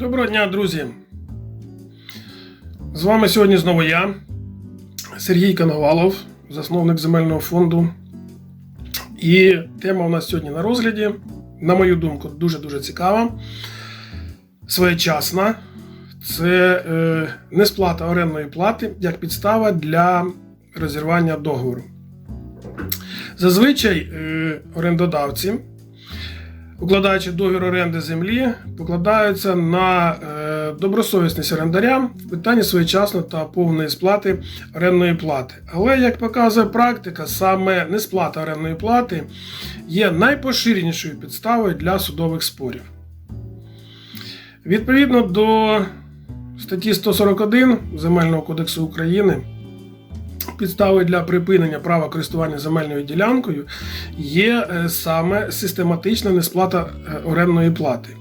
Доброго дня, друзі! З вами сьогодні знову я, Сергій Коновалов, засновник земельного фонду. І тема у нас сьогодні на розгляді, на мою думку, дуже-дуже цікава, своєчасна. Це е, несплата орендної плати як підстава для розірвання договору. Зазвичай е, орендодавці укладаючи договір оренди землі, покладаються на е, добросовісність орендаря в питанні своєчасної та повної сплати орендної плати. Але, як показує практика, саме несплата орендної плати є найпоширенішою підставою для судових спорів. Відповідно до статті 141 Земельного кодексу України. Підставою для припинення права користування земельною ділянкою є е, саме систематична несплата е, орендної плати.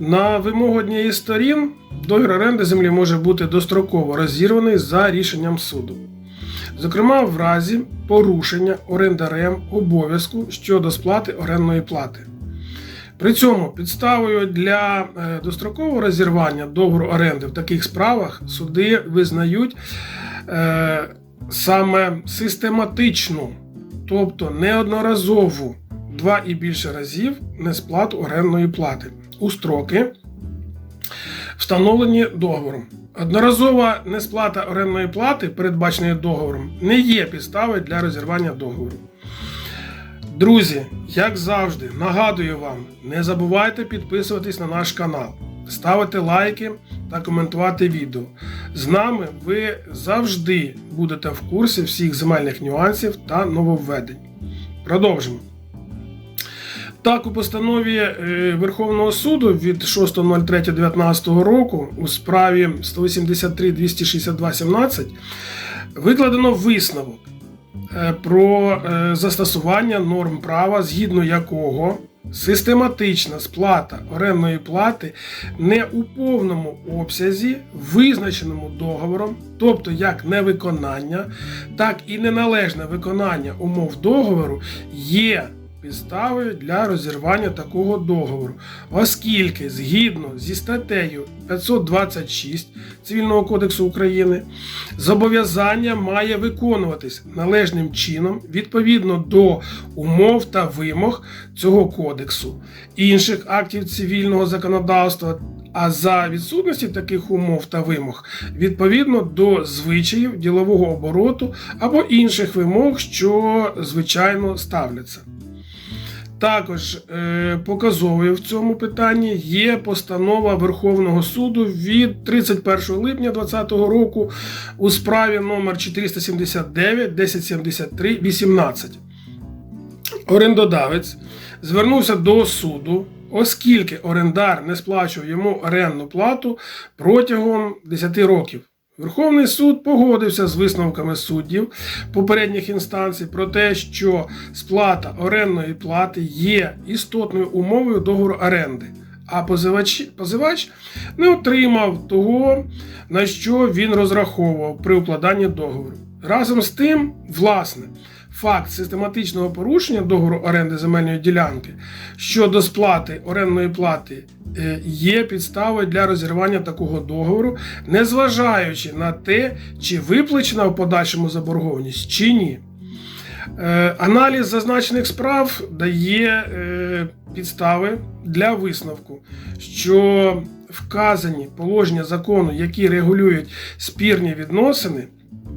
На вимогу однієї з сторін договір оренди землі може бути достроково розірваний за рішенням суду. Зокрема, в разі порушення орендарем обов'язку щодо сплати орендної плати. При цьому підставою для е, дострокового розірвання договору оренди в таких справах суди визнають саме систематичну, тобто неодноразову два і більше разів несплату орендної плати у строки, встановлені договором. Одноразова несплата орендної плати, передбаченої договором, не є підставою для розірвання договору. Друзі, як завжди, нагадую вам, не забувайте підписуватись на наш канал, ставити лайки та коментувати відео. З нами ви завжди будете в курсі всіх земельних нюансів та нововведень. Продовжимо. Так, у постанові е, Верховного суду від 6.03.19 року у справі 183-262-17 викладено висновок е, про е, застосування норм права, згідно якого систематична сплата орендної плати не у повному обсязі, визначеному договором, тобто як невиконання, так і неналежне виконання умов договору є підставою для розірвання такого договору, оскільки згідно зі статтею 526 Цивільного кодексу України зобов'язання має виконуватись належним чином відповідно до умов та вимог цього кодексу, інших актів цивільного законодавства. А за відсутності таких умов та вимог відповідно до звичаїв ділового обороту або інших вимог, що звичайно ставляться. Також е, показовою в цьому питанні є постанова Верховного суду від 31 липня 2020 року у справі номер 479 1073 18. Орендодавець звернувся до суду, оскільки орендар не сплачував йому орендну плату протягом 10 років. Верховний суд погодився з висновками суддів попередніх інстанцій про те, що сплата орендної плати є істотною умовою договору оренди, а позивач, позивач не отримав того, на що він розраховував при укладанні договору. Разом з тим, власне, факт систематичного порушення договору оренди земельної ділянки щодо сплати орендної плати е, є підставою для розірвання такого договору, незважаючи на те, чи виплачена в подальшому заборгованість чи ні. Е, Аналіз зазначених справ дає е, підстави для висновку, що вказані положення закону, які регулюють спірні відносини,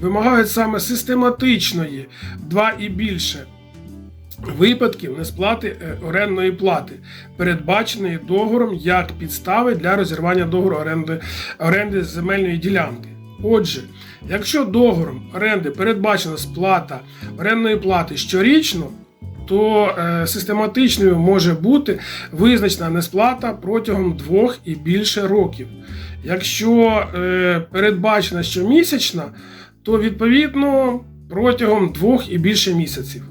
вимагають саме систематичної два і більше випадків несплати е, орендної плати, передбаченої договором як підстави для розірвання договору оренди, оренди земельної ділянки. Отже, якщо договором оренди передбачена сплата орендної плати щорічно, то е, систематичною може бути визначена несплата протягом двох і більше років. Якщо е, передбачена щомісячна, то відповідно протягом двох і більше місяців.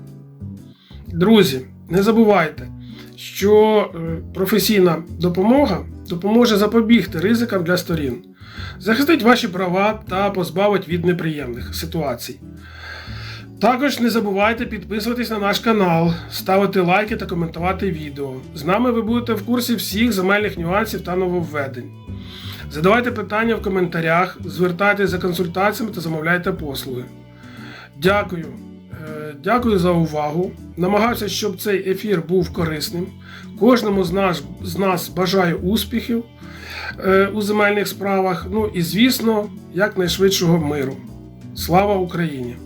Друзі, не забувайте, що е, професійна допомога допоможе запобігти ризикам для сторін, захистить ваші права та позбавить від неприємних ситуацій. Також не забувайте підписуватись на наш канал, ставити лайки та коментувати відео. З нами ви будете в курсі всіх земельних нюансів та нововведень. Задавайте питання в коментарях, звертайтеся за консультаціями та замовляйте послуги. Дякую. Е, Дякую за увагу. Намагався, щоб цей ефір був корисним. Кожному з нас, з нас бажаю успіхів е, у земельних справах. Ну і, звісно, якнайшвидшого миру. Слава Україні!